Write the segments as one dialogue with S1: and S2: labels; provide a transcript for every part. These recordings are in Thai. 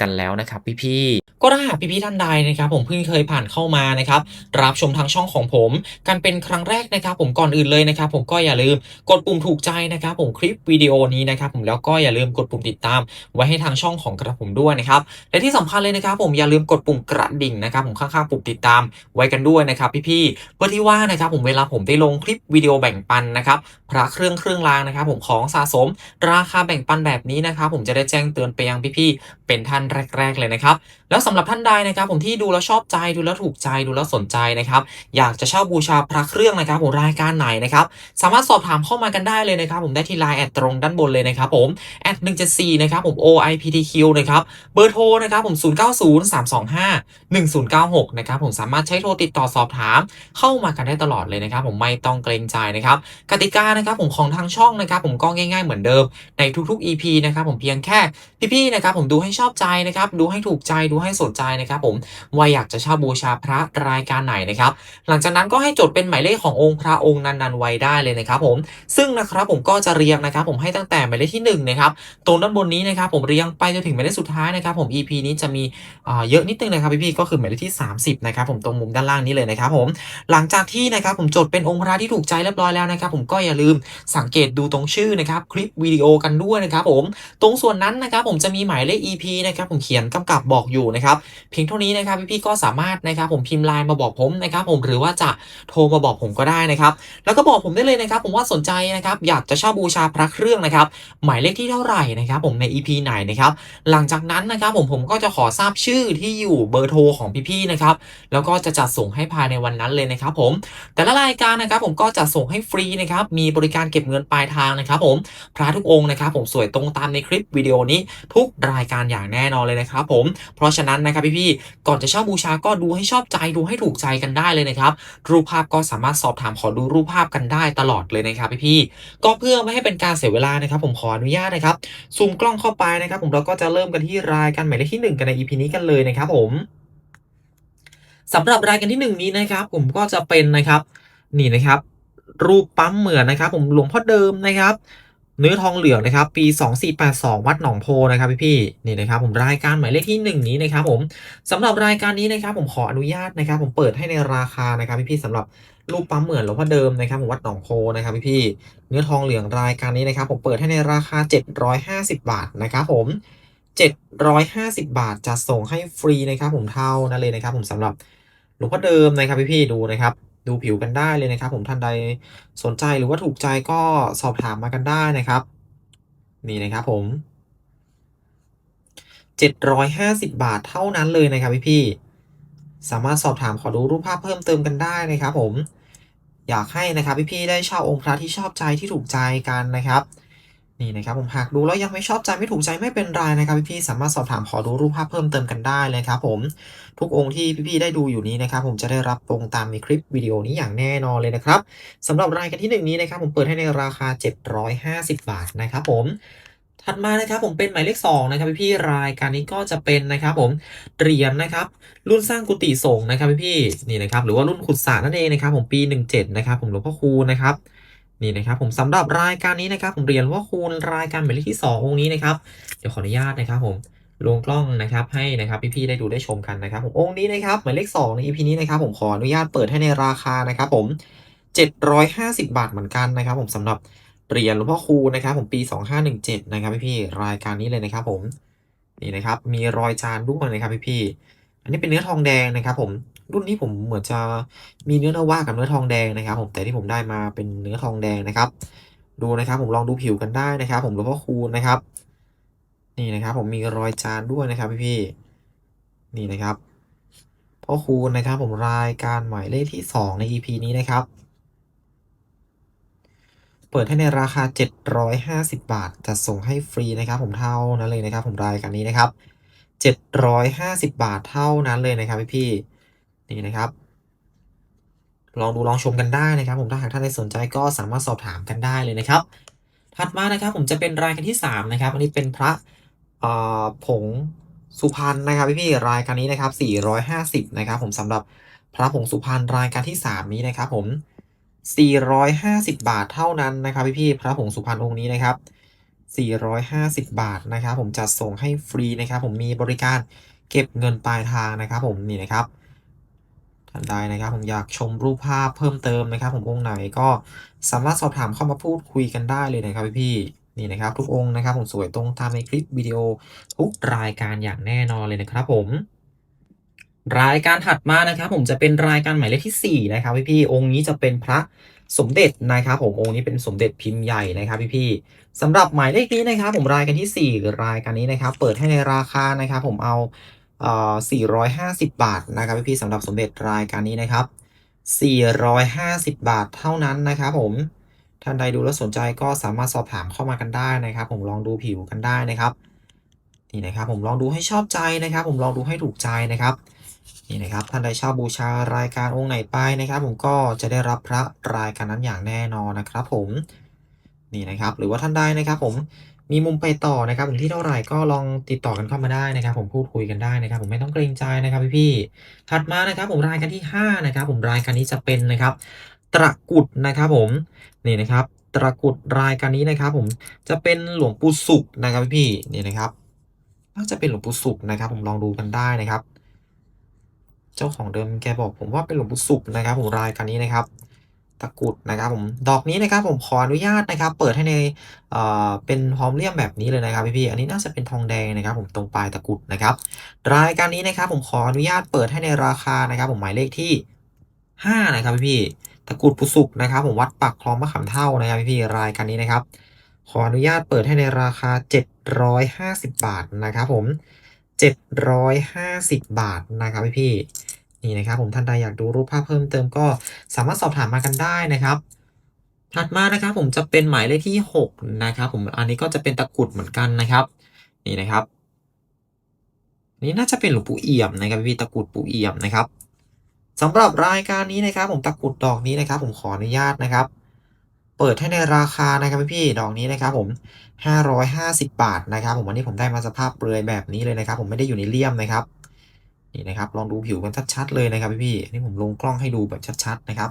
S1: กันแล้วนะครับพี่ๆ ก็ถ้าหากพี่ๆท่านใดนะครับผมเพิ่งเคยผ่านเข้ามานะครับรับชมทางช่องของผม กันเป็นครั้งแรกนะครับผมก่อนอื่นเลยนะครับผมก็อย่าลืมกดปุ่มถูกใจนะครับผมคลิปวิดีโอนี้นะครับผมแล้วก็อย่าลืมกดปุ่มติดตาม ไว้ให้ทางช่องของกระผมด้วยนะครับและที่สำคัญเลยนะครับผมอย่าลืมกดปุ่มกระดิ่งนะครับผมข้างๆปุ่มติดตามไว้กันด้วยนะครับพี่ๆเพื่อที่ว่านะครับผมเวลาผมได้ลงคลิปวิดีโอแบ่งปันนะครับพระเครื่องเครื่องรางนะครับผมของสะสม ราคาแบ่งปันแบบนี้นะครับผมจะได้แจ้งเตือนไปยังพี่ๆเป็นท่านแรก ๆ เลยนะครับแล้วสำหรับท่านใดนะครับผมที่ดูแล้วชอบใจดูแล้วถูกใจดูแล้วสนใจนะครับอยากจะเช่าบูชาพระเครื่องนะครับผมรายการไหนนะครับสามารถสอบถามเข้ามากันได้เลยนะครับผมได้ที่ไลน์แอดตรงด้านบนเลยนะครับผมแอด174นะครับผม OIPTQ นะครับเบอร์โทรนะครับผม0903251096นะครับผมสามารถใช้โทรติดต่อสอบถามเข้ามากันได้ตลอดเลยนะครับผมไม่ต้องเกรงใจนะครับกติกานะครับผมของทางช่องนะครับผมก็ง่าย ๆเหมือนเดิมในทุกๆ EP นะครับผมเพียงแค่พี่ๆนะครับผมดูให้ชอบใจนะครับดูให้ถูกใจดูให้สนใจนะครับผมว่าอยากจะเช่าบูชาพระรายการไหนนะครับ หลังจากนั้นก็ให้จดเป็นหมายเลขขององค์พระองค์นั้นๆไว้ได้เลยนะครับผมซึ่งนะครับผมก็จะเรียงนะครับ ผมให้ตั้งแต่หมายเลขที่หนึ่งนะครับตรงด้านบนนี้นะครับ ผมเรียงไปจนถึงหมายเลขสุดท้ายนะครับ ผม EP นี้จะมีเยอะนิดนึงนะครับพี่ๆก็คือหมายเลขที่ 30นะครับผมตรงมุมด้านล่างนี้เลยนะครับผมหลังจากที่นะครับผมจดเป็นองค์พระที่ถูกใจเรียบร้อยแล้วนะครับ ผมก็อย่าลืมสังเกตดูตรงชื่อนะครับคลิปวิดีโอกันด้วยนะครับผมตรงส่วนนั้นนะครับผมจะมีหมายเลข EP นะครับผมเขียนกำกับบอกอยู่นะครับเพียงเท่านี้นะครับพี่ๆก็สามารถนะครับผมพิมพ์ไลน์มาบอกผมนะครับผมหรือว่าจะโทรมาบอกผมก็ได้นะครับแล้วก็บอกผมได้เลยนะครับผมว่าสนใจนะครับอยากจะเช่าบูชาพระเครื่องนะครับหมายเลขที่เท่าไหร่นะครับผมใน EP ไหนนะครับหลังจากนั้นนะครับผมผมก็จะขอทราบชื่อที่อยู่เบอร์โทรของพี่ๆนะครับแล้วก็จะจัดส่งให้ภายในวันนั้นเลยนะครับผมแต่ละรายการนะครับผมก็จะส่งให้ฟรีนะครับมีบริการเก็บเงินปลายทางนะครับผมพระทุกองค์นะครับผมสวยตรงตามในคลิปวิดีโอนี้ทุกรายการอย่างแน่นอนเลยนะครับผมเพราะฉะนั้นนะครับพี่ๆก่อนจะเช่าบูชาก็ดูให้ชอบใจดูให้ถูกใจกันได้เลยนะครับ รูปภาพก็สามารถสอบถามขอดูรูปภาพกันได้ตลอดเลยนะครับพี่ๆก็เพื่อไม่ให้เป็นการเสียเวลานะครับ ผมขออนุญาตนะครับซูมกล้องเข้าไปนะครับผมเราก็จะเริ่มกันที่รายการหมายเลขที่ 1 กันใน EP นี้กันเลยนะครับผมสำหรับรายการที่ 1 นี้นะครับ ผมก็จะเป็นนะครับนี่นะครับ รูปปั๊มเหมือนนะครับ ผมหลวงพ่อเดิมนะครับ เนื้อทองเหลืองนะครับปี 2482 วัดหนองโพนะครับพี่ๆนี่นะครับผมรายการหมายเลขที่ 1 นี้นะครับผมสำหรับรายการนี้นะครับผมขออนุญาตนะครับผมเปิดให้ในราคานะครับพี่ๆสำหรับรูปปั๊มเหมือนหลวงพ่อเดิมนะครับผมวัดหนองโพนะครับพี่ๆเนื้อทองเหลืองรายการนี้นะครับผมเปิดให้ในราคา 750 บาทนะครับผม 750 บาทจะส่งให้ฟรีนะครับผมเท่านั้นเลยนะครับผมสำหรับหลวงพ่อเดิมนะครับพี่ๆดูนะครับ ดูผิวกันได้เลยนะครับ ผมท่านใดสนใจหรือว่าถูกใจก็สอบถามมากันได้นะครับ นี่นะครับผม 750 บาทเท่านั้นเลยนะครับพี่พี่สามารถสอบถามขอดูรูปภาพเพิ่มเติมกันได้นะครับ ผม อยากให้นะครับพี่พี่ได้เช่าองค์พระที่ชอบใจที่ถูกใจกันนะครับ นี่นะครับผมหากดูแล้วยังไม่ชอบใจไม่ถูกใจไม่เป็นไรนะครับพี่ๆสามารถสอบถามขอดูรูปภาพเพิ่มเติมกันได้เลยครับผมทุกองค์ที่พี่ๆได้ดูอยู่นี้นะครับผมจะได้รับตรงตามในคลิปวิดีโอนี้อย่างแน่นอนเลยนะครับสำหรับรายการที่หนึ่งนี้นะครับผมเปิดให้ในราคา 750 บาทนะครับผมถัดมานะครับผมเป็นหมายเลข2นะครับพี่ๆรายการนี้ก็จะเป็นนะครับผมเหรียญนะครับ รุ่นสร้างกุฏิสงฆ์นะครับพี่ๆนี่นะครับหรือว่ารุ่นขุดสระนั่นเองนะครับผมปี 17นะครับผมหลวงพ่อคูนะครับ นี่นะครับผมสำหรับรายการนี้นะครับ ผมเรียนว่าคูณรายการหมายเลขที่ 2 องค์นี้นะครับเดี๋ยวขออนุญาตนะครับผมลงกล้องนะครับให้นะครับพี่ๆได้ดูได้ชมกันนะครับผมองค์นี้นะครับหมายเลข 2 ใน EP นี้นะครับผมขออนุญาตเปิดให้ในราคานะครับผม 750 บาทเหมือนกันนะครับ ผมสำหรับเหรียญหลวงพ่อคูนะครับ ผมปี 2517 นะครับพี่ๆรายการนี้เลยนะครับ ผมนี่นะครับมีรอยจานด้วยนะครับพี่ๆอันนี้เป็นเนื้อทองแดงนะครับ ผม รุ่นนี้ผมเหมือนจะมีเนื้อนว่ากับเนื้อทองแดงนะครับ ผมแต่ที่ผมได้มาเป็นเนื้อทองแดงนะครับ ดูนะครับผมลองดูผิวกันได้นะครับ ผมหลวงพ่อคูณนะครับ นี่นะครับ ผมมีรอยจานด้วยนะครับพี่ๆนี่นะครับพ่อคูณนะครับ ผมรายการหมายเลขที่ 2 ใน EP นี้นะครับ เปิดให้ในราคา 750 บาทจะส่งให้ฟรีนะครับ ผมเท่านั้นเลยนะครับ ผมรายการนี้นะครับ750 บาทเท่านั้นเลยนะครับพี่ๆ นี่นะครับ ลองดูลองชมกันได้นะครับ ผมถ้าหากท่านใดสนใจก็สามารถสอบถามกันได้เลยนะครับ ถัดมานะครับผมจะเป็นรายการที่ 3 นะครับ อันนี้เป็นพระผงสุพรรณนะครับพี่ๆรายการนี้นะครับ450นะครับผมสำหรับพระผงสุพรรณรายการที่ 3 นี้นะครับ ผม 450 บาทเท่านั้นนะครับพี่ๆพระผงสุพรรณองค์นี้นะครับ 450 บาทนะครับ ผมจัดส่งให้ฟรีนะครับ ผมมีบริการเก็บเงินปลายทางนะครับ ผมนี่นะครับ ท่านใดนะครับ ผมอยากชมรูปภาพเพิ่มเติมนะครับ ผมองค์ไหนก็สามารถสอบถามเข้ามาพูดคุยกันได้เลยนะครับพี่ๆนี่นะครับทุกองค์นะครับ ผมสวยตรงตามในคลิปวิดีโอทุกรายการอย่างแน่นอนเลยนะครับ ผมรายการถัดมานะครับผมจะเป็นรายการหมายเลขที่ 4 นะครับพี่ๆองค์นี้จะเป็นพระสมเด็จนะครับผมองค์นี้เป็นสมเด็จพิมพ์ใหญ่นะครับพี่ๆสำหรับหมายเลขนี้นะครับ ผมรายการที่ 4 รายการนี้นะครับ เปิดให้ในราคานะครับ ผมเอา 450 บาทนะครับพี่ๆสำหรับสมเด็จรายการนี้นะครับ 450 บาทเท่านั้นนะครับผมท่านใดดูแล้วสนใจก็สามารถสอบถามเข้ามากันได้นะครับ ผมลองดูผิวกันได้นะครับนี่นะครับ ผมลองดูให้ชอบใจนะครับ ผมลองดูให้ถูกใจนะครับนี่นะครับท่านใดช่าบูชารายการองค์ไหนไปนะครับ ผมก็จะได้รับพระรายการนั้นอย่างแน่นอนนะครับ ผมนี่นะครับ หรือว่าท่านใดนะครับ ผม มีมุมไปต่อนะครับผมที่เท่าไหร่ก็ลองติดต่อกันเข้ามาได้นะครับ ผมพูดคุยกันได้นะครับ ผมไม่ต้องเกรงใจนะครับพี่ๆถัดมานะครับ ผมรายการที่5นะครับผมรายการนี้จะเป็นนะครับ ตะกุดนะครับผมนี่นะครับ ตะกุดรายการนี้นะครับ ผมจะเป็นหลวงปู่สุขนะครับพี่ๆนี่นะครับน่าจะเป็นหลวงปู่สุขนะครับ ผมลองดูกันได้นะครับ เจ้าของเดิมแกบอกผมว่าเป็นหลวงปู่สุขนะครับ ผมรายการนี้นะครับ ตะกรุดนะครับผมดอกนี้นะครับผมขออนุญาตนะครับ เปิดให้ในเอ่อเป็นพร้อมเลี่ยมแบบนี้เลยนะครับพี่ๆอันนี้น่าจะเป็นทองแดงนะครับ ผมตรงปลายตะกรุดนะครับ รายการนี้นะครับผมขออนุญาตเปิดให้ในราคานะครับ ผมหมายเลขที่ 5 นะครับพี่ๆตะกรุดปุสุกนะครับ ผมวัดปักคลองมะขามเท่านะครับพี่ๆรายการนี้นะครับ ขออนุญาตเปิดให้ในราคา 750 บาทนะครับ ผม 750 บาทนะครับพี่ๆ นี่นะครับผมท่านใดอยากดูรูปภาพเพิ่มเติมก็สามารถสอบถามมากันได้นะครับ ถัดมานะครับผมจะเป็นหมายเลขที่ 6 นะครับผมอันนี้ก็จะเป็นตะกรุดเหมือนกันนะครับ นี่นะครับ นี่น่าจะเป็นหลวงปู่เอี่ยมนะครับพี่ตะกรุดปู่เอี่ยมนะครับสำหรับรายการนี้นะครับ ผมตะกรุดดอกนี้นะครับ ผมขออนุญาตนะครับ เปิดให้ในราคานะครับพี่ดอกนี้นะครับ ผม 550 บาทนะครับ ผมวันนี้ผมได้มาสภาพเปลือยแบบนี้เลยนะครับ ผมไม่ได้อยู่ในเลี่ยมนะครับ นี่นะครับลองดูผิวกันชัดๆเลยนะครับพี่ๆนี่ผมลงกล้องให้ดูแบบชัดๆนะครับ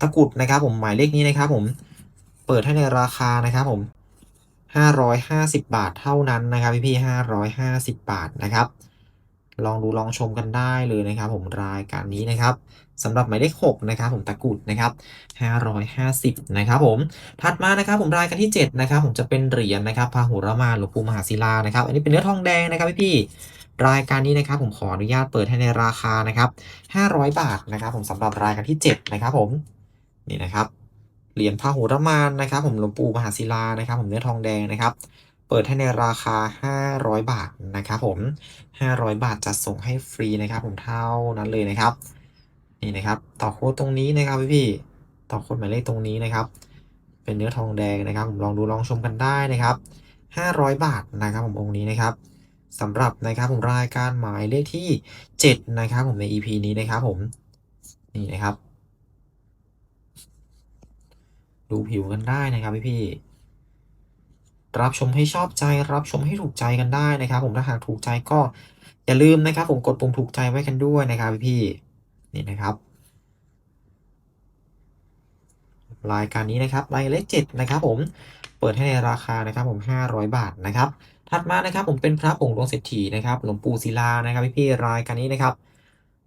S1: ตะกรุดนะครับผมหมายเลขนี้นะครับผมเปิดให้ในราคานะครับผม 550 บาทเท่านั้นนะครับพี่ๆ550 บาทนะครับ ลองดูลองชมกันได้เลยนะครับ ผมรายการนี้นะครับสำหรับหมายเลข6นะครับผมตะกุดนะครับ550นะครับผมถัดมานะครับผมรายการที่7นะครับผมจะเป็นเหรียญนะครับพาหุรมาหลวงปู่มหาศิลานะครับ อันนี้เป็นเนื้อทองแดงนะครับพี่ๆ รายการนี้นะครับผมขออนุญาตเปิดให้ในราคานะครับ500 บาทนะครับ ผมสำหรับรายการที่ 7 นะครับผมนี่นะครับเหรียญพาหุรมานนะครับ ผมหลวงปู่มหาศิลานะครับ ผมเนื้อทองแดงนะครับ เปิดให้ในราคา 500 บาทนะครับ ผม 500 บาทจัดส่งให้ฟรีนะครับ ผมเท่านั้นเลยนะครับ นี่นะครับ ต่อโค้ดตรงนี้นะครับพี่ๆต่อโค้ดหมายเลขตรงนี้นะครับ เป็นเนื้อทองแดงนะครับ ผมลองดูลองชมกันได้นะครับ 500 บาทนะครับ ผมองค์นี้นะครับ สำหรับนะครับผมรายการหมายเลขที่ 7 นะครับผมใน EP นี้นะครับผม นี่นะครับ ดูผิวกันได้นะครับพี่ๆรับชมให้ชอบใจรับชมให้ถูกใจกันได้นะครับ ผมถ้าหากถูกใจก็อย่าลืมนะครับ ผมกดปุ่มถูกใจไว้กันด้วยนะครับพี่ๆนี่นะครับรายการนี้นะครับรายเลขเจ็ดนะครับผมเปิดให้ในราคานะครับผม 500 บาทนะครับ ถัดมานะครับผมเป็นพระผงดวงเศรษฐีนะครับหลวงปู่ศิลานะครับพี่ๆรายการนี้นะครับ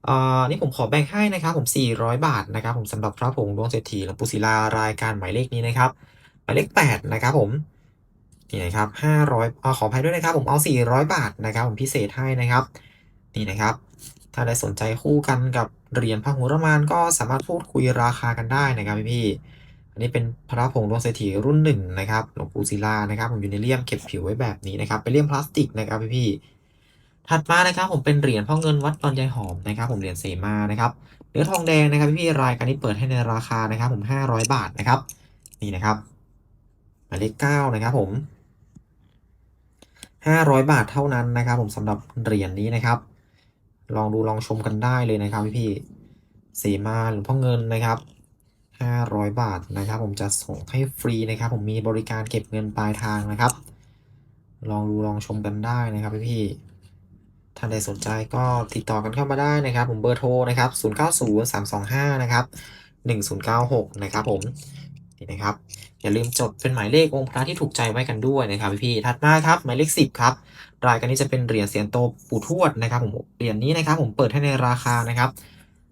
S1: อ่อนี่ผมขอแบ่งให้นะครับผม 400 บาทนะครับผมสำหรับพระผงดวงเศรษฐีหลวงปู่ศิลารายการหมายเลขนี้นะครับหมายเลข 8 นะครับผมนี่นะครับ500อ่าขออภัยด้วยนะครับ ผมเอา 400 บาทนะครับ ผมพิเศษให้นะครับ นี่นะครับ ถ้าได้สนใจคู่กันกับเหรียญพระหุรมานก็สามารถพูดคุยราคากันได้นะครับพี่ๆ อันนี้เป็นพระผงดวงเศรษฐีรุ่นหนึ่งนะครับหลวงปู่ศิลานะครับ ผมอยู่ในเลี่ยมเก็บผิวไว้แบบนี้นะครับเป็นเลี่ยมพลาสติกนะครับพี่ๆถัดมานะครับผมเป็นเหรียญพ่อเงินวัดตอนยายหอมนะครับ ผมเหรียญเสมานะครับเนื้อทองแดงนะครับพี่ๆรายการนี้เปิดให้ในราคานะครับ ผม 500 บาทนะครับ นี่นะครับหมายเลขเก้านะครับ ผม 500 บาทเท่านั้นนะครับ ผมสำหรับเหรียญนี้นะครับ ลองดูลองชมกันได้เลยนะครับ พี่ๆเสมาหรือพ่อเงินนะครับ 500 บาทนะครับ ผมจะส่งให้ฟรีนะครับ ผมมีบริการเก็บเงินปลายทางนะครับ ลองดูลองชมกันได้นะครับพี่ท่านใดสนใจก็ติดต่อกันเข้ามาได้นะครับ ผมเบอร์โทรนะครับ 090325 นะครับ 1096 นะครับผมนี่นะครับ อย่าลืมจดเป็นหมายเลของค์พระที่ถูกใจไว้กันด้วยนะครับพี่ๆถัดมาครับหมายเลข 10 ครับ รายการนี้จะเป็นเหรียญเสียนโตปู่ทวดนะครับ ผมเหรียญนี้นะครับ ผมเปิดให้ในราคานะครับ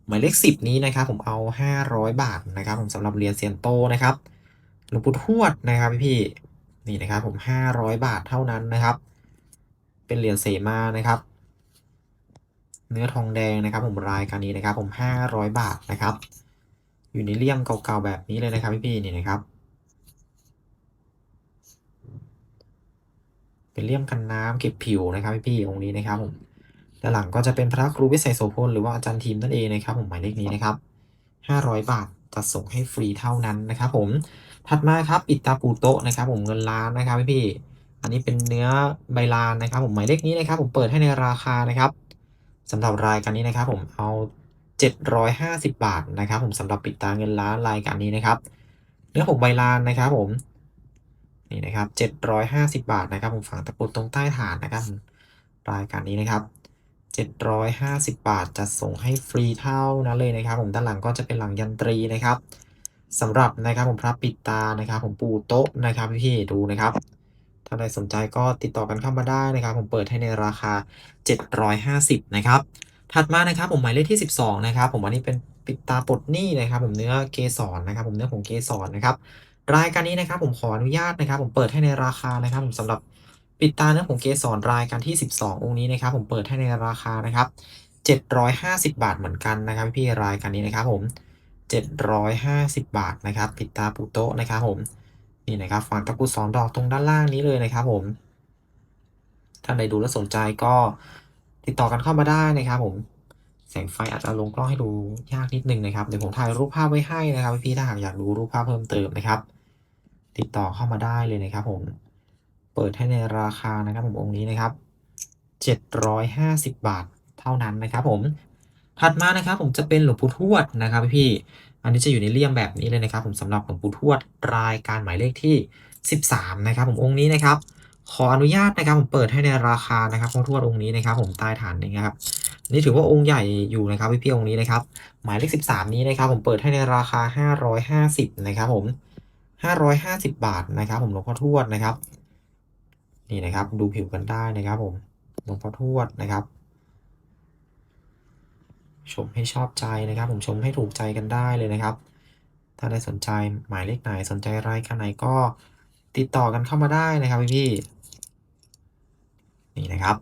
S1: หมายเลข 10 นี้นะครับผมเอา 500 บาทนะครับ ผมสำหรับเหรียญเสียนโตนะครับหลวงปู่ทวดนะครับพี่ๆนี่นะครับผม 500 บาทเท่านั้นนะครับ เป็นเหรียญเสมานะครับ เนื้อทองแดงนะครับ ผมรายการนี้นะครับ ผม 500 บาทนะครับ อยู่ในเลี่ยมเก่าๆแบบนี้เลยนะครับพี่ๆนี่นะครับ เป็นเลี่ยมกันน้ำเก็บผิวนะครับพี่ๆองค์นี้นะครับผม ด้านหลังก็จะเป็นพระครูวิเศษโสพลหรือว่าอาจารย์ทีมนั่นเองนะครับผมหมายเลขนี้นะครับ 500 บาทจัดส่งให้ฟรีเท่านั้นนะครับผมถัดมาครับปิดตาปูโตะนะครับ ผมเงินล้านนะครับพี่ๆอันนี้เป็นเนื้อใบลานนะครับ ผมหมายเลขนี้นะครับ ผมเปิดให้ในราคานะครับสำหรับรายการนี้นะครับ ผมเอา 750 บาทนะครับ ผมสำหรับปิดตาเงินล้านรายการนี้นะครับ เนื้อผมใบลานนะครับ ผมนี่นะครับ 750 บาทนะครับ ผมฝังตะกรุดตรงใต้ฐานนะครับ รายการนี้นะครับ 750 บาทจะส่งให้ฟรีเท่านั้นเลยนะครับ ผมด้านหลังก็จะเป็นหลังยันตรีนะครับสำหรับนะครับผมพระปิดตานะครับ ผมปูโต๊ะนะครับพี่ดูนะครับถ้าใครสนใจก็ติดต่อกันเข้ามาได้นะครับ ผมเปิดให้ในราคา 750 นะครับ ถัดมานะครับผมหมายเลขที่ 12 นะครับ ผมอันนี้เป็นปิดตาปลดหนี้นะครับ ผมเนื้อเกสรนะครับ ผมเนื้อผงเกสรนะครับ รายการนี้นะครับผมขออนุญาตนะครับ ผมเปิดให้ในราคานะครับ ผมสำหรับ ปิดตาเนื้อผงเกสรรายการที่ 12 องค์นี้นะครับ ผมเปิดให้ในราคานะครับ 750 บาทเหมือนกันนะครับ พี่รายการนี้นะครับผม 750 บาทนะครับ ปิดตาปูโตะนะครับผมนี่นะครับฝังตะกุดสองดอกตรงด้านล่างนี้เลยนะครับผมท่านใดดูแล้วสนใจก็ติดต่อกันเข้ามาได้นะครับ ผมแสงไฟอาจจะลงกล้องให้ดูยากนิดนึงนะครับเดี๋ยวผมถ่ายรูปภาพไว้ให้นะครับพี่ถ้าหากอยากดูรูปภาพเพิ่มเติมนะครับ ติดต่อเข้ามาได้เลยนะครับผม เปิดให้ในราคานะครับผมองค์นี้นะครับ 750 บาทเท่านั้นนะครับผมถัดมานะครับผมจะเป็นหลวงปู่ทวดนะครับพี่อันนี้จะอยู่ในเลี่ยมแบบนี้เลยนะครับ ผมสำหรับหลวงปู่ทวดรายการหมายเลขที่ 13 นะครับ ผมองค์นี้นะครับ ขออนุญาตนะครับผมเปิดให้ในราคานะครับหลวงปู่ทวดองค์นี้นะครับ ผมใต้ฐานนี้นะครับนี่ถือว่าองค์ใหญ่อยู่นะครับพี่ๆองค์นี้นะครับ หมายเลข 13 นี้นะครับ ผมเปิดให้ในราคา 550 นะครับ ผม 550 บาทนะครับ ผมหลวงพ่อทวดนะครับ นี่นะครับดูผิวกันได้นะครับผมหลวงพ่อทวดนะครับ ชมให้ชอบใจนะครับ ผมชมให้ถูกใจกันได้เลยนะครับ ถ้าได้สนใจหมายเลขไหนสนใจรายการไหนก็ติดต่อกันเข้ามาได้นะครับพี่นี่นะครับ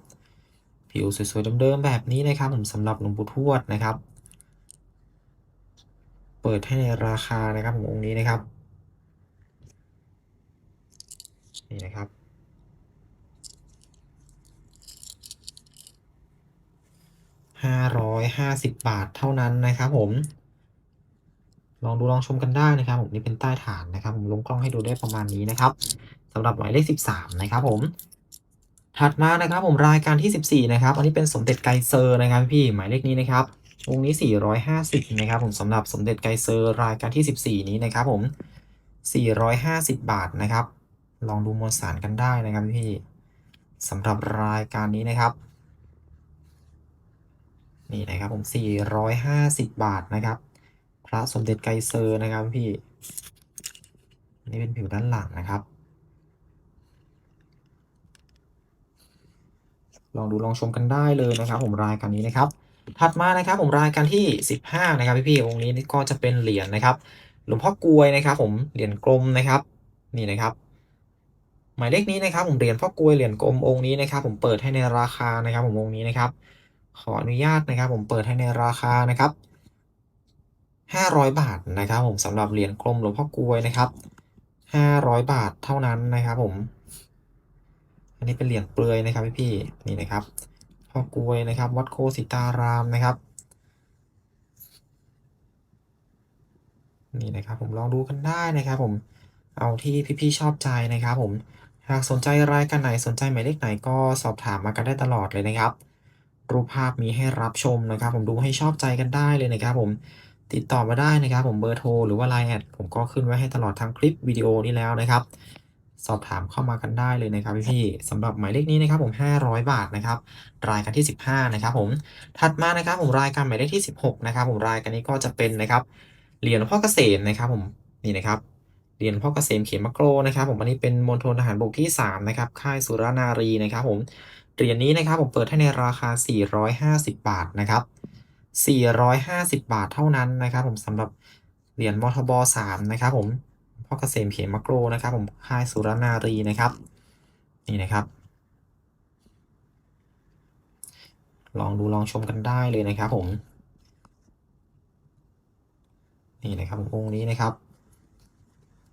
S1: ผิวสวยๆเดิมๆแบบนี้นะครับ ผมสำหรับหลวงปู่ทวดนะครับ เปิดให้ในราคานะครับผมองค์นี้นะครับ นี่นะครับ 550บาทเท่านั้นนะครับผม ลองดูลองชมกันได้นะครับ ผมนี่เป็นใต้ฐานนะครับ ผมลงกล้องให้ดูได้ประมาณนี้นะครับสำหรับหมายเลข13นะครับผมถัดมานะครับผมรายการที่ 14 นะครับ อันนี้เป็นสมเด็จไกเซอร์นะครับพี่หมายเลขนี้นะครับวงนี้ 450 นะครับผมสำหรับสมเด็จไกเซอร์รายการที่ 14 นี้นะครับผม 450 บาทนะครับ ลองดูมวลสารกันได้นะครับพี่สำหรับรายการนี้นะครับ นี่นะครับผม 450 บาทนะครับ พระสมเด็จไกเซอร์นะครับพี่ นี่เป็นผิวด้านหลังนะครับ ลองดูลองชมกันได้เลยนะครับ ผมรายการนี้นะครับ ถัดมานะครับผมรายการที่ 15 นะครับพี่ๆองค์นี้ก็จะเป็นเหรียญนะครับ หลวงพ่อกลวยนะครับ ผมเหรียญกลมนะครับ นี่นะครับหมายเลขนี้นะครับ ผมเหรียญพ่อกลวยเหรียญกลมองค์นี้นะครับ ผมเปิดให้ในราคานะครับ ผมองค์นี้นะครับ ขออนุญาตนะครับ ผมเปิดให้ในราคานะครับ500 บาทนะครับ ผมสำหรับเหรียญกลมหลวงพ่อกลวยนะครับ 500 บาทเท่านั้นนะครับ ผม อันนี้เป็นเหรียญเปลือยนะครับพี่พี่นี่นะครับพ่อกลวยนะครับ วัดโคสิตารามนะครับ นี่นะครับ ผมลองดูกันได้นะครับ ผมเอาที่พี่ๆชอบใจนะครับ ผมหากสนใจรายการไหนสนใจหมายเลขไหนก็สอบถามมากันได้ตลอดเลยนะครับ รูปภาพมีให้รับชมนะครับ ผมดูให้ชอบใจกันได้เลยนะครับ ผมติดต่อมาได้นะครับผมเบอร์โทรหรือว่าไลน์แอดผมก็ขึ้นไว้ให้ตลอดทางคลิปวิดีโอนี้แล้วนะครับ สอบถามเข้ามากันได้เลยนะครับพี่สำหรับหมายเลขนี้นะครับผม 500 บาทนะครับรายการที่ 15นะครับผมถัดมานะครับผมรายการหมายเลขที่ 16นะครับผมรายการนี้ก็จะเป็นนะครับเหรียญพ่อเกษมนะครับผมนี่นะครับเหรียญพ่อเกษมเขมโกรนะครับ ผมอันนี้เป็นมณฑลทหารบกที่3นะครับค่ายสุรนารีนะครับผม เหรียญนี้นะครับผมเปิดให้ในราคา 450 บาทนะครับ 450 บาทเท่านั้นนะครับผมสำหรับเหรียญมทบ3นะครับผมพ่อเกษมเขมโกรนะครับผมค่ายสุรนารีนะครับนี่นะครับ ลองดูลองชมกันได้เลยนะครับผมนี่นะครับผมองค์นี้นะครับ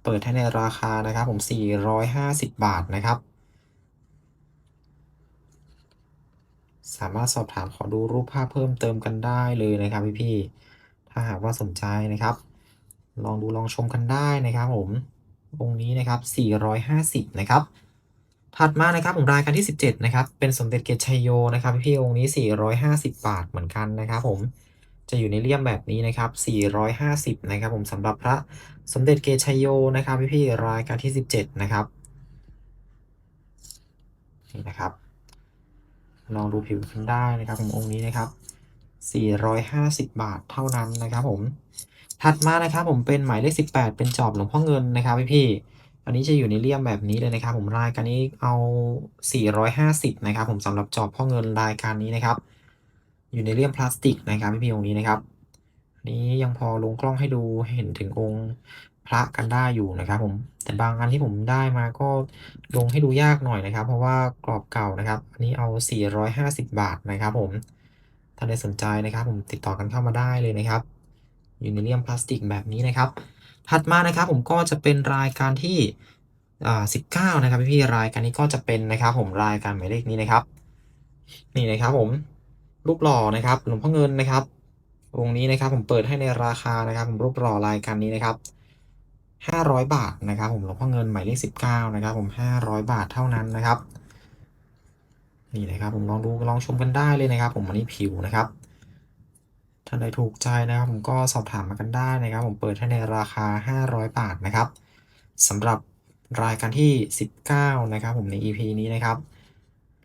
S1: เปิดให้ในราคานะครับผม 450 บาทนะครับ สามารถสอบถามขอดูรูปภาพเพิ่มเติมกันได้เลยนะครับพี่ๆถ้าหากว่าสนใจนะครับ ลองดูลองชมกันได้นะครับผมองค์นี้นะครับ 450 นะครับ ถัดมานะครับผมรายการที่ 17 นะครับ เป็นสมเด็จเกตชัยโยนะครับพี่ๆองค์นี้ 450 บาทเหมือนกันนะครับ ผม จะอยู่ในเลี่ยมแบบนี้นะครับ 450 นะครับ ผมสำหรับพระสมเด็จเกตชัยโยนะครับพี่ๆรายการที่ 17 นะครับ นี่นะครับ ลองดูผิวกันได้นะครับผมองค์นี้นะครับ 450 บาทเท่านั้นนะครับผม ถัดมานะครับผมเป็นหมายเลข 18 เป็นจอบหลวงพ่อเงินนะครับพี่ๆอันนี้จะอยู่ในเลี่ยมแบบนี้เลยนะครับ ผมรายการนี้เอา 450 นะครับ ผมสำหรับจอบพ่อเงินรายการนี้นะครับ อยู่ในเลี่ยมพลาสติกนะครับพี่ๆองค์นี้นะครับอันนี้ยังพอลงกล้องให้ดูเห็นถึงองค์ พระกันได้อยู่นะครับผมแต่บางอันที่ผมได้มาก็ลงให้ดูยากหน่อยนะครับ เพราะว่ากรอบเก่านะครับ อันนี้เอา 450 บาทนะครับผมถ้าได้สนใจนะครับ ผมติดต่อกันเข้ามาได้เลยนะครับอยู่ในเลียมพลาสติกแบบนี้นะครับ ถัดมานะครับผมก็จะเป็นรายการที่อ่า19นะครับพี่รายการนี้ก็จะเป็นนะครับ ผมรายการหมายเลขนี้นะครับ นี่นะครับผมรูปหล่อนะครับหลวงพ่อเงินนะครับองค์นี้นะครับผมเปิดให้ในราคานะครับ ผมรูปหล่อรายการนี้นะครับ 500 บาทนะครับผมหลวงพ่อเงินหมายเลข19นะครับผม 500 บาทเท่านั้นนะครับนี่นะครับผมลองดูลองชมกันได้เลยนะครับ ผมอันนี้ผิวนะครับท่านใดถูกใจนะครับ ผมก็สอบถามมากันได้นะครับ ผมเปิดให้ในราคา 500 บาทนะครับสำหรับรายการที่ 19 นะครับ ผมใน EP นี้นะครับ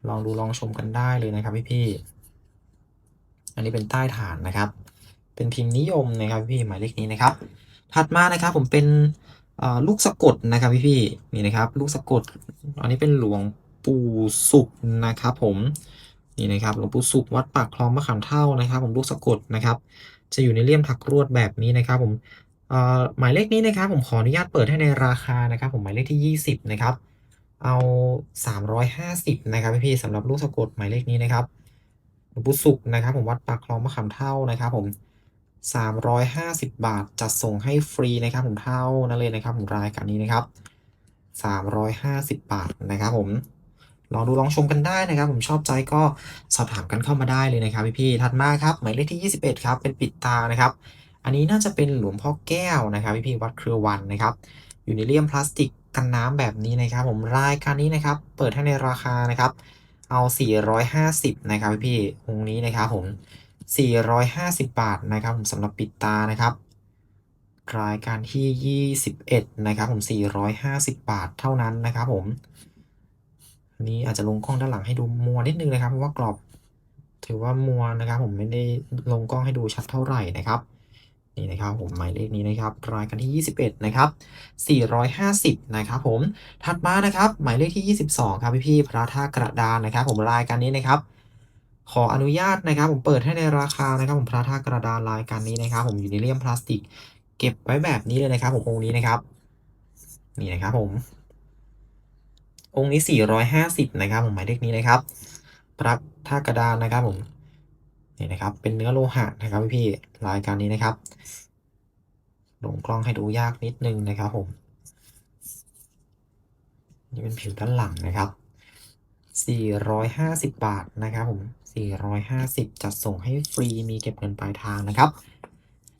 S1: ลองดูลองชมกันได้เลยนะครับพี่ๆอันนี้เป็นใต้ฐานนะครับ เป็นพิมพ์นิยมนะครับพี่หมายเลขนี้นะครับ ถัดมานะครับผมเป็น ลูกสะกดนะครับพี่ๆนี่นะครับ ลูกสะกด อันนี้เป็นหลวงปู่สุขนะครับผมนี่นะครับหลวงปู่สุขวัดปากคลองมะขามเท่านะครับ ผมลูกสะกดนะครับ จะอยู่ในเลี่ยมถักรวดแบบนี้นะครับ ผมหมายเลขนี้นะครับ ผมขออนุญาตเปิดให้ในราคานะครับ ผมหมายเลขที่ 20 นะครับ เอา 350 นะครับพี่ๆสำหรับลูกสะกดหมายเลขนี้นะครับหลวงปู่สุขนะครับ ผมวัดปากคลองมะขามเท่านะครับ ผม 350 บาท จัดส่งให้ฟรีนะครับผมเท่านั้นเลยนะครับผมรายการนี้นะครับ 350 บาทนะครับผมลองดูลองชมกันได้นะครับ ผมชอบใจก็สอบถามกันเข้ามาได้เลยนะครับพี่ๆถัดมาครับหมายเลขที่ 21 ครับ เป็นปิดตานะครับ อันนี้น่าจะเป็นหลวงพ่อแก้วนะครับพี่ๆวัดเครือวันนะครับอยู่ในเลี่ยมพลาสติกกันน้ำแบบนี้นะครับ ผมรายการนี้นะครับ เปิดให้ในราคานะครับ เอา 450 นะครับพี่ๆองค์นี้นะครับผม 450 บาทนะครับผมสำหรับปิดตานะครับรายการที่ 21 นะครับผม 450 บาทเท่านั้นนะครับผมนี้อาจจะลงกล้องด้านหลังให้ดูมัวนิดนึงนะครับ เพราะว่ากรอบ ถือว่ามัวนะครับ ผมไม่ได้ลงกล้องให้ดูชัดเท่าไหร่นะครับนี่นะครับผมหมายเลขนี้นะครับ รายการที่ 21 นะครับ 450 นะครับผมถัดมานะครับ หมายเลขที่ 22 ครับพี่ๆพระท่ากระดานนะครับ ผมรายการนี้นะครับ ขออนุญาตนะครับ ผมเปิดให้ในราคานะครับ ผมพระท่ากระดานรายการนี้นะครับ ผมอยู่ในเลี่ยมพลาสติก เก็บไว้แบบนี้เลยนะครับ ผมองค์นี้นะครับ นี่นะครับผม องค์นี้ 450 นะครับ ผมหมายเลขนี้นะครับ พระท่ากระดานนะครับ ผมนี่นะครับ เป็นเนื้อโลหะนะครับพี่รายการนี้นะครับลงกล้องให้ดูยากนิดนึงนะครับ ผม นี่เป็นผิวด้านหลังนะครับ 450 บาทนะครับผม 450 จัดส่งให้ฟรีมีเก็บเงินปลายทางนะครับ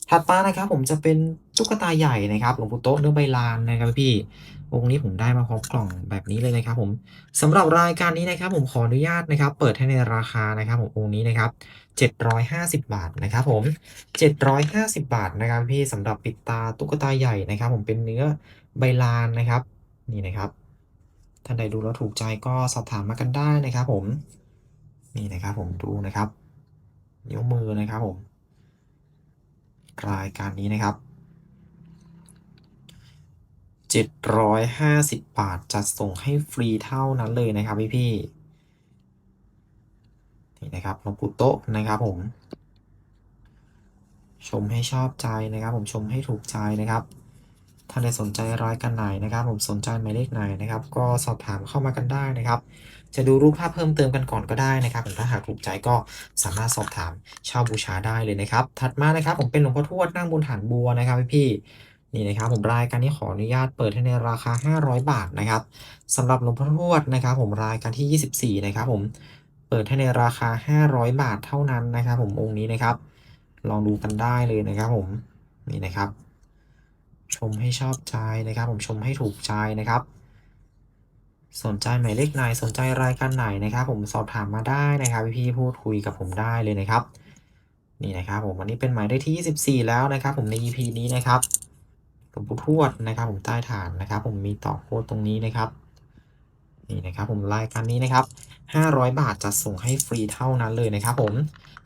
S1: ถัดมานะครับผมจะเป็นตุ๊กตาใหญ่นะครับหลวงปู่โต๊ะเนื้อใบลานนะครับพี่องค์นี้ผมได้มาพร้อมกล่องแบบนี้เลยนะครับผมสำหรับรายการนี้นะครับ ผมขออนุญาตนะครับ เปิดให้ในราคานะครับผมองค์นี้นะครับ 750 บาทนะครับผม 750 บาทนะครับพี่สำหรับปิดตาตุ๊กตาใหญ่นะครับ ผมเป็นเนื้อใบลานนะครับ นี่นะครับท่านใดดูแล้วถูกใจก็สอบถามมากันได้นะครับ ผม นี่นะครับผมดูนะครับ นิ้วมือนะครับผมรายการนี้นะครับ750 บาทจัดส่งให้ฟรีเท่านั้นเลยนะครับพี่พี่ๆนี่นะครับหลวงปู่โต๊ะนะครับผม ชมให้ชอบใจนะครับ ผมชมให้ถูกใจนะครับท่านใดสนใจรายการไหนนะครับ ผมสนใจหมายเลขไหนนะครับ ก็สอบถามเข้ามากันได้นะครับ จะดูรูปภาพเพิ่มเติมกันก่อนก็ได้นะครับผมถ้าหากถูกใจก็สามารถสอบถามเช่าบูชาได้เลยนะครับ ถัดมานะครับผมเป็นหลวงพ่อทวดนั่งบนฐานบัวนะครับพี่พี่นี่นะครับผมรายการนี้ขออนุญาตเปิดให้ในราคา 500 บาทนะครับสำหรับหลวงพ่อทวดนะครับผมรายการที่ 24 นะครับผมเปิดให้ในราคา 500 บาทเท่านั้นนะครับ ผมองค์นี้นะครับ ลองดูกันได้เลยนะครับ ผมนี่นะครับ ชมให้ชอบใจนะครับ ผมชมให้ถูกใจนะครับ สนใจหมายเลขไหนสนใจรายการไหนนะครับผมสอบถามมาได้นะครับพี่พูดคุยกับผมได้เลยนะครับนี่นะครับผมวันนี้เป็นหมายเลขที่ 24 แล้วนะครับ ผมใน EP นี้นะครับหลวงปู่ทวดนะครับ ผมใต้ฐานนะครับ ผมมีต่อโค้ดตรงนี้นะครับนี่นะครับผมรายการนี้นะครับ 500 บาทจะส่งให้ฟรีเท่านั้นเลยนะครับ ผม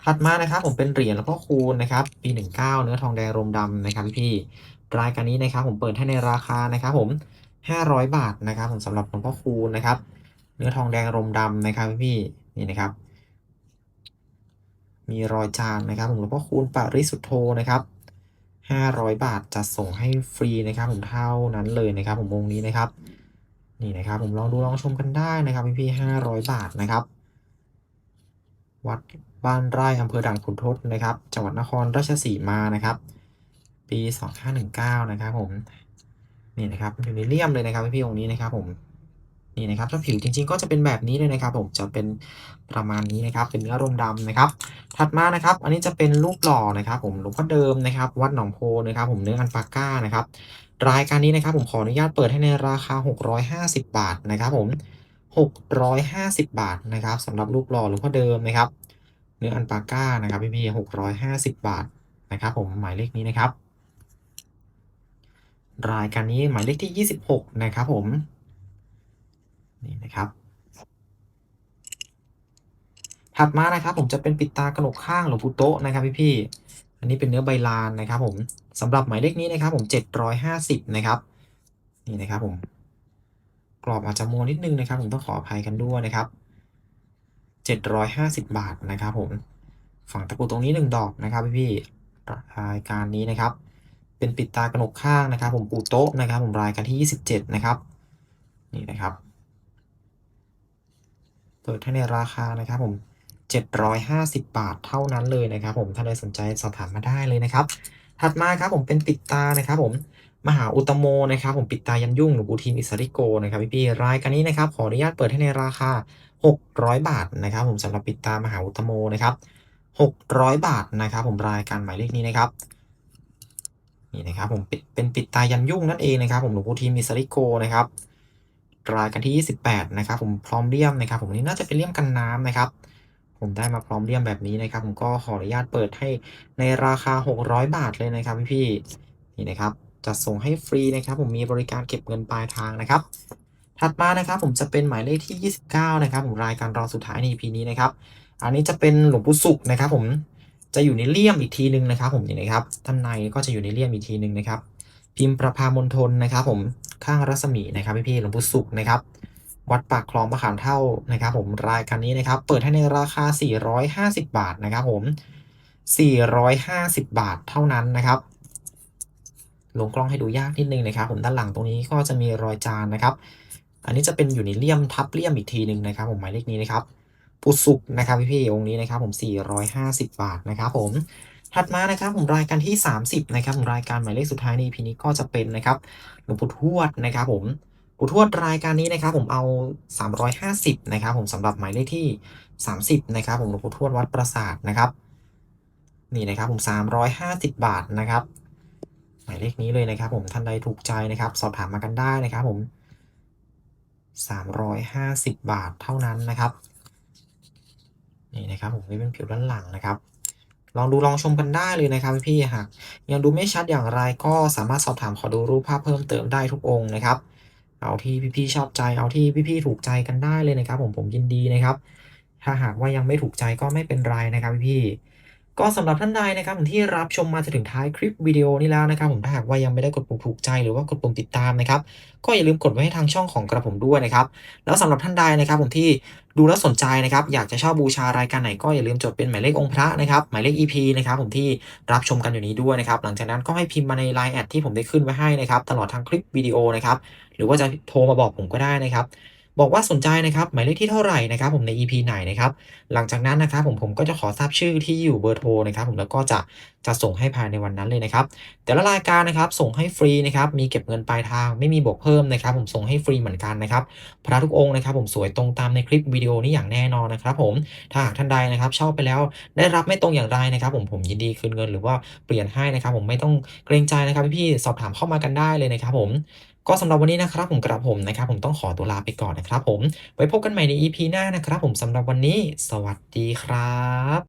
S1: ถัดมานะครับ ผมเป็นเหรียญแล้วก็คูณนะครับปี19 เนื้อทองแดงรมดำนะครับพี่รายการนี้นะครับ ผมเปิดให้ในราคานะครับ ผม 500 บาทนะครับผมสำหรับหลวงพ่อคูณนะครับ เนื้อทองแดงรมดำนะครับพี่นี่นะครับ มีรอยจานนะครับผมหลวงพ่อคูณปริสุทธโธนะครับ 500 บาทจะส่งให้ฟรีนะครับผมเท่านั้นเลยนะครับ ผมองนี้นะครับ นี่นะครับผมลองดูลองชมกันได้นะครับพี่พี่ห้าร้อยบาทนะครับ วัดบ้านไร่อำเภอด่านขุนทดนะครับ จังหวัดนครราชสีมานะครับ ปี 2519 นะครับผม นี่นะครับอยู่ในเลี่ยมเลยนะครับพี่องค์นี้นะครับผมนี่นะครับถ้าผิวจริงๆก็จะเป็นแบบนี้เลยนะครับ ผมจะเป็นประมาณนี้นะครับ เป็นเนื้อรมดำนะครับ ถัดมานะครับ อันนี้จะเป็นรูปหล่อนะครับ ผมหลวงพ่อเดิมนะครับ วัดหนองโพนะครับ ผมเนื้ออันปาก้านะครับรายการนี้นะครับ ผมขออนุญาตเปิดให้ในราคา 650 บาทนะครับ ผม 650 บาทนะครับสำหรับรูปหล่อหลวงพ่อเดิมนะครับ เนื้ออันปาก้านะครับพี่ๆ650 บาทนะครับ ผมหมายเลขนี้นะครับ รายการนี้หมายเลขที่ 26 นะครับผม นี่นะครับ ถัดมานะครับ ผมจะเป็นปิดตากระหนกข้างหลวงปู่โต๊ะนะครับพี่พี่อันนี้เป็นเนื้อใบลานนะครับ ผมสำหรับหมายเลขนี้นะครับ ผม 750 นะครับ นี่นะครับผม กรอบอาจจะมัวนิดนึงนะครับ ผมต้องขออภัยกันด้วยนะครับ 750 บาทนะครับ ผม ฝั่งตะปูตรงนี้ 1 ดอกนะครับพี่พี่รายการนี้นะครับ เป็นปิดตากระหนกข้างนะครับ ผมปูโต๊ะนะครับ ผมรายการที่ 27 นะครับนี่นะครับ เปิดให้ในราคานะครับผม 750 บาทเท่านั้นเลยนะครับ ผมถ้าใดสนใจสอบถามมาได้เลยนะครับ ถัดมาครับผมเป็นปิดตานะครับผมมหาอุตโมนะครับ ผมปิดตายันยุ่งหรือบูทีมอิสริโกนะครับพี่ๆรายการนี้นะครับขออนุญาตเปิดให้ในราคา 600 บาทนะครับ ผมสำหรับปิดตามหาอุตโมนะครับ600 บาทนะครับ ผมรายการหมายเลขนี้นะครับ นี่นะครับผมปิดเป็นปิดตายันยุ่งนั่นเองนะครับ ผมหลวงปู่ทีมมิสริโกนะครับรายการที่ 28 นะครับ ผมพร้อมเลี่ยมนะครับ ผมนี่น่าจะเป็นเลี่ยมกันน้ำนะครับ ผมได้มาพร้อมเลี่ยมแบบนี้นะครับ ผมก็ขออนุญาตเปิดให้ในราคา 600 บาทเลยนะครับพี่ๆนี่นะครับจัดส่งให้ฟรีนะครับ ผมมีบริการเก็บเงินปลายทางนะครับ ถัดมานะครับผมจะเป็นหมายเลขที่ 29 นะครับ ผมรายการรอสุดท้ายใน EP นี้นะครับ อันนี้จะเป็นหลวงปู่สุขนะครับ ผม จะอยู่ในเลี่ยมอีกทีหนึ่งนะครับ ผมนี่นะครับด้านในก็จะอยู่ในเลี่ยมอีกทีหนึ่งนะครับ พิมพ์ประพามณฑลนะครับ ผมข้างรัศมีนะครับพี่ๆหลวงปู่สุขนะครับ วัดปากคลองมะขามเท่านะครับ ผมรายการนี้นะครับ เปิดให้ในราคา 450 บาทนะครับ ผม 450 บาทเท่านั้นนะครับลงกล้องให้ดูยากนิดนึงนะครับ ผมด้านหลังตรงนี้ก็จะมีรอยจานนะครับ อันนี้จะเป็นอยู่ในเลี่ยมทับเลี่ยมอีกทีหนึ่งนะครับ ผมหมายเลขนี้นะครับ ปุสุกนะครับพี่ๆองค์นี้นะครับผม 450 บาทนะครับผมถัดมานะครับผมรายการที่ 30นะครับผมรายการหมายเลขสุดท้ายใน EP นี้ก็จะเป็นนะครับหลวงปู่ทวดนะครับผมปู่ทวดรายการนี้นะครับผมเอา 350นะครับผมสำหรับหมายเลขที่ 30นะครับผมหลวงปู่ทวดวัดปราสาทนะครับนี่นะครับผม350 บาทนะครับ หมายเลขนี้เลยนะครับ ผมท่านใดถูกใจนะครับ สอบถามมากันได้นะครับผม 350 บาทเท่านั้นนะครับ นี่นะครับผมนี่เป็นผิวด้านหลังนะครับ ลองดูลองชมกันได้เลยนะครับพี่ๆหากยังดูไม่ชัดอย่างไรก็สามารถสอบถามขอดูรูปภาพเพิ่มเติมได้ทุกองค์นะครับ เอาที่พี่ๆชอบใจเอาที่พี่ๆถูกใจกันได้เลยนะครับ ผมผมยินดีนะครับ ถ้าหากว่ายังไม่ถูกใจก็ไม่เป็นไรนะครับพี่ๆ ก็สำหรับท่านใดนะครับผมที่รับชมมาจนถึงท้ายคลิปวิดีโอนี้แล้วนะครับผมถ้าหากว่ายังไม่ได้กดปุ่มถูกใจหรือว่ากดปุ่มติดตามนะครับก็อย่าลืมกดไว้ให้ทางช่องของกระผมด้วยนะครับแล้วสำหรับท่านใดนะครับผมที่ดูแล้วสนใจนะครับอยากจะเช่าบูชารายการไหนก็อย่าลืมจดเป็นหมายเลของค์พระนะครับหมายเลข EP นะครับผมที่รับชมกันอยู่นี้ด้วยนะครับหลังจากนั้นก็ให้พิมพ์มาใน Line แอดที่ผมได้ขึ้นไว้ให้นะครับตลอดทั้งคลิปวิดีโอนะครับหรือว่าจะโทรมาบอกผมก็ได้นะครับ บอกว่าสนใจนะครับหมายเลขที่เท่าไหร่นะครับผมใน EP ไหนนะครับหลังจากนั้นนะครับผมผมก็จะขอทราบชื่อที่อยู่เบอร์โทรนะครับผมแล้วก็จะจะส่งให้ภายในวันนั้นเลยนะครับแต่ละรายการนะครับส่งให้ฟรีนะครับมีเก็บเงินปลายทางไม่มีบวกเพิ่มนะครับ ผมส่งให้ฟรีเหมือนกันนะครับพระทุกองค์นะครับ ผมสวยตรงตามในคลิปวิดีโอนี้อย่างแน่นอนนะครับ ผมถ้าหากท่านใดนะครับช่าไปแล้วได้รับไม่ตรงอย่างไรนะครับ ผมผมยินดีคืนเงินหรือว่าเปลี่ยนให้นะครับ ผมไม่ต้องเกรงใจนะครับพี่ๆสอบถามเข้ามากันได้เลยนะครับ ผม ก็สำหรับวันนี้นะครับผมกระผมนะครับ ผมต้องขอตัวลาไปก่อนนะครับผมไว้พบกันใหม่ใน EP หน้านะครับ ผมสำหรับวันนี้ สวัสดีครับ